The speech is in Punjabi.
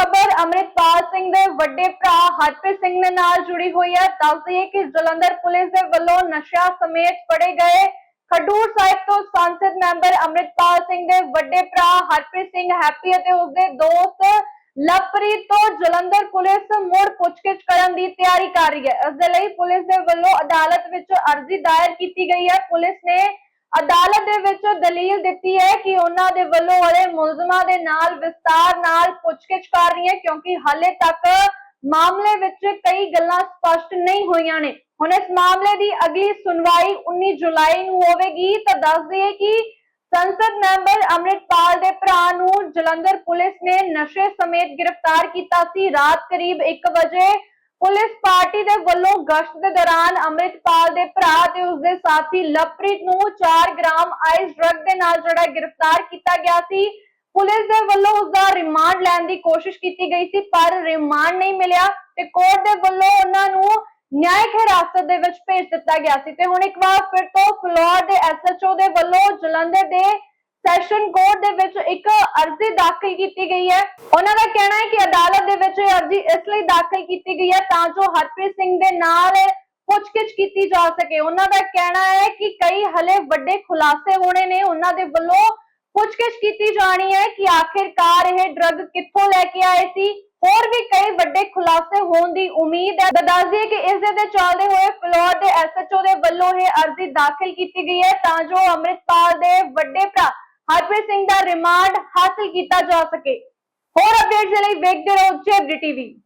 ਖਬਰ ਅੰਮ੍ਰਿਤਪਾਲ ਸਿੰਘ ਦੇ ਵੱਡੇ ਭਰਾ ਹਰਪ੍ਰੀਤ ਸਿੰਘ ਦੇ ਨਾਲ ਜੁੜੀ ਹੋਈ ਹੈ। ਦੱਸਦੀ ਹੈ ਕਿ ਜਲੰਧਰ ਪੁਲਿਸ ਦੇ ਵੱਲੋਂ ਨਸ਼ਾ ਸਮੇਤ ਫੜੇ ਗਏ ਖਡੂਰ ਸਾਹਿਬ ਤੋਂ ਸੰਸਦ ਮੈਂਬਰ ਅੰਮ੍ਰਿਤਪਾਲ ਸਿੰਘ ਦੇ ਵੱਡੇ ਭਰਾ ਹਰਪ੍ਰੀਤ ਸਿੰਘ ਹੈਪੀ ਅਤੇ ਉਸਦੇ ਦੋਸਤ ਲਵਪ੍ਰੀਤ ਤੋਂ ਜਲੰਧਰ ਪੁਲਿਸ ਮੁੜ ਪੁੱਛਗਿੱਛ ਕਰਨ ਦੀ ਤਿਆਰੀ ਕਰ ਰਹੀ ਹੈ। ਇਸ ਦੇ ਲਈ ਪੁਲਿਸ ਦੇ ਵੱਲੋਂ ਅਦਾਲਤ ਵਿੱਚ ਅਰਜ਼ੀ ਦਾਇਰ ਕੀਤੀ ਗਈ ਹੈ। ਪੁਲਿਸ ਨੇ ਅਦਾਲਤ ਦੇ ਵਿੱਚ ਦਲੀਲ ਦਿੱਤੀ ਹੈ ਉਹਨਾਂ ਦੇ ਵੱਲੋਂ ਅਰੇ ਮੁਲਜ਼ਮਾਂ ਦੇ ਨਾਲ ਵਿਸਤਾਰ ਨਾਲ ਪੁੱਛਗਿੱਛ ਕਰ ਰਹੀ ਹੈ ਕਿਉਂਕਿ ਹਾਲੇ ਤੱਕ ਮਾਮਲੇ ਵਿੱਚ ਕਈ ਗੱਲਾਂ ਸਪਸ਼ਟ ਨਹੀਂ ਹੋਈਆਂ ਨੇ। ਹੁਣ ਇਸ ਮਾਮਲੇ ਦੀ ਅਗਲੀ ਸੁਣਵਾਈ 19 ਜੁਲਾਈ ਨੂੰ ਹੋਵੇਗੀ, ਤਾਂ ਦੱਸ ਦਈਏ ਕਿ ਸੰਸਦ ਮੈਂਬਰ ਅੰਮ੍ਰਿਤਪਾਲ ਦੇ ਭਰਾ ਨੂੰ ਜਲੰਧਰ ਪੁਲਿਸ ਨੇ ਨਸ਼ੇ ਸਮੇਤ ਗ੍ਰਿਫਤਾਰ ਕੀਤਾ ਸੀ। ਰਾਤ ਕਰੀਬ 1 ਵਜੇ ਪੁਲਿਸ ਪਾਰਟੀ ਦੇ ਵੱਲੋਂ ਗਸ਼ਤ ਦੇ ਦੌਰਾਨ ਅੰਮ੍ਰਿਤਪਾਲ ਦੇ ਭਰਾ ਤੇ ਉਸਦੇ ਸਾਥੀ ਲਵਪ੍ਰੀਤ ਨੂੰ 4 ਗ੍ਰਾਮ ਆਈਸ ਡਰੱਗ ਦੇ ਨਾਲ ਜਿਹੜਾ ਗ੍ਰਿਫਤਾਰ ਕੀਤਾ ਗਿਆ ਸੀ। ਪੁਲਿਸ ਦੇ ਵੱਲੋਂ ਉਸਦਾ ਰਿਮਾਂਡ ਲੈਣ ਦੀ ਕੋਸ਼ਿਸ਼ ਕੀਤੀ ਗਈ ਸੀ, ਪਰ ਰਿਮਾਂਡ ਨਹੀਂ ਮਿਲਿਆ ਤੇ ਕੋਰਟ ਦੇ ਵੱਲੋਂ ਉਹਨਾਂ ਨੂੰ ਨਿਆਇਕ ਹਿਰਾਸਤ ਦੇ ਵਿੱਚ ਭੇਜ ਦਿੱਤਾ ਗਿਆ ਸੀ। ਤੇ ਹੁਣ ਇੱਕ ਵਾਰ ਫਿਰ ਤੋਂ ਫਲੋਰ ਦੇ ਐਸਐਚਓ ਦੇ ਵੱਲੋਂ ਜਲੰਧਰ ਦੇ ਸੈਸ਼ਨ ਕੋਰਟ ਦੇ ਵਿੱਚ ਇੱਕ ਅਰਜ਼ੀ ਦਾਖਲ ਕੀਤੀ ਗਈ ਹੈ। ਉਹਨਾਂ ਦਾ ਕਹਿਣਾ ਹੈ ਕਿ ਅਦਾਲਤ ਦੇ ਵਿੱਚ ਇਹ ਅਰਜ਼ੀ ਇਸ ਲਈ ਦਾਖਲ ਕੀਤੀ ਗਈ ਹੈ ਤਾਂ ਜੋ ਹਰਪ੍ਰੀਤ ਸਿੰਘ ਦੇ ਨਾਲ ਪੁੱਛਗਿੱਛ ਕੀਤੀ ਜਾ ਸਕੇ। ਉਹਨਾਂ ਦਾ ਕਹਿਣਾ ਹੈ ਕਿ ਕਈ ਹਲੇ ਵੱਡੇ ਖੁਲਾਸੇ ਹੋਣੇ ਨੇ। ਉਹਨਾਂ ਦੇ ਵੱਲੋਂ ਪੁੱਛਗਿੱਛ ਕੀਤੀ ਜਾਣੀ ਹੈ ਕਿ ਆਖਿਰਕਾਰ ਇਹ ਡਰੱਗ ਕਿੱਥੋਂ ਲੈ ਕੇ ਆਏ ਸੀ। ਹੋਰ ਵੀ ਕਈ ਵੱਡੇ ਖੁਲਾਸੇ ਹੋਣ ਦੀ ਉਮੀਦ ਹੈ। ਤਾਂ ਕਿ ਇਸ ਦੇ ਤੇ ਚੱਲਦੇ ਹੋਏ ਫਲੋਰ ਦੇ ਐਸਐਚਓ ਦੇ ਵੱਲੋਂ ਇਹ ਅਰਜ਼ੀ ਦਾਖਲ ਕੀਤੀ ਗਈ ਹੈ ਤਾਂ ਜੋ ਅੰਮ੍ਰਿਤਪਾਲ ਦੇ ਹਰਪ੍ਰੀਤ ਸਿੰਘ ਦਾ ਰਿਮਾਂਡ ਹਾਸਲ ਕੀਤਾ ਜਾ ਸਕੇ। ਹੋਰ ਅਪਡੇਟਸ ਲਈ ਵੇਖਦੇ ਰਹੋ ਜੇਬਡੀ ਟੀਵੀ।